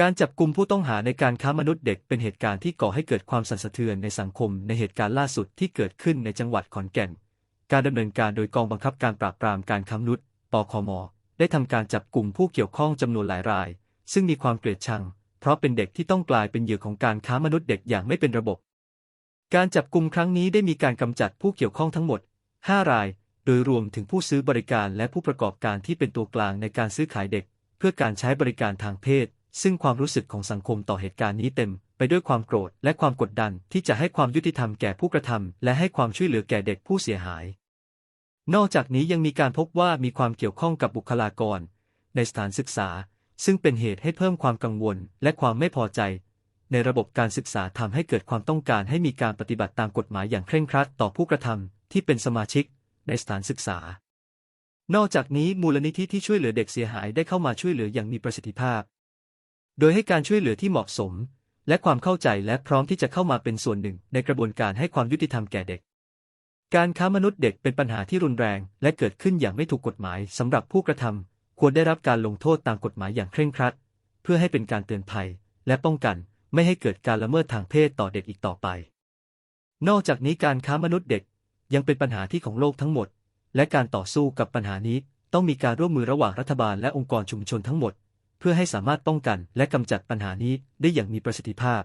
การจับกลุ่มผู้ต้องหาในการค้ามนุษย์เด็กเป็นเหตุการณ์ที่ก่อให้เกิดความสั่นสะเทือนในสังคมในเหตุการณ์ล่าสุดที่เกิดขึ้นในจังหวัดขอนแก่น การดำเนินการโดยกองบังคับการปราบปรามการค้ามนุษย์ ปคม ได้ทำการจับกลุ่มผู้เกี่ยวข้องจำนวนหลายราย ซึ่งมีความเกลียดชัง เพราะเป็นเด็กที่ต้องกลายเป็นเหยื่อของการค้ามนุษย์เด็กอย่างไม่เป็นระบบ การจับกลุ่มครั้งนี้ได้มีการกำจัดผู้เกี่ยวข้องทั้งหมด 5 ราย โดยรวมถึงผู้ซื้อบริการและผู้ประกอบการที่เป็นตัวกลางในการซื้อขายเด็ก เพื่อการใช้บริการทางเพศ ซึ่งความรู้สึกของสังคมต่อเหตุการณ์นี้เต็ม ไปด้วยความโกรธและความกดดันที่จะให้ความยุติธรรมแก่ผู้กระทำและให้ความช่วยเหลือแก่เด็กผู้เสียหาย นอกจากนี้ยังมีการพบว่ามีความเกี่ยวข้องกับบุคลากร ในสถานศึกษา ซึ่งเป็นเหตุให้เพิ่มความกังวลและความไม่พอใจ ในระบบการศึกษาทำให้เกิดความต้องการให้มีการปฏิบัติตามกฎหมายอย่างเคร่งครัดต่อผู้กระทำที่เป็นสมาชิก ในสถานศึกษา นอกจากนี้มูลนิธิที่ช่วยเหลือเด็กเสียหายได้เข้ามาช่วยเหลืออย่างมีประสิทธิภาพ โดยให้การช่วยเหลือที่เหมาะสม และความเข้าใจและพร้อมที่จะเข้ามาเป็นส่วนหนึ่งในกระบวนการให้ความยุติธรรมแก่เด็ก การค้ามนุษย์เด็กเป็นปัญหาที่รุนแรงและเกิดขึ้นอย่างไม่ถูกกฎหมายสำหรับผู้กระทำควรได้รับการลงโทษตามกฎหมายอย่างเคร่งครัด เพื่อให้เป็นการเตือนภัย และป้องกันไม่ให้เกิดการละเมิดทางเพศต่อเด็กอีกต่อไป นอกจากนี้การค้ามนุษย์เด็กยังเป็นปัญหาที่ของโลกทั้งหมด และการต่อสู้กับปัญหานี้ต้องมีการร่วมมือระหว่างรัฐบาลและองค์กรชุมชนทั้งหมด พื่อให้สามารถป้องกันและกำจัดปัญหานี้ได้อย่างมีประสิทธิภาพ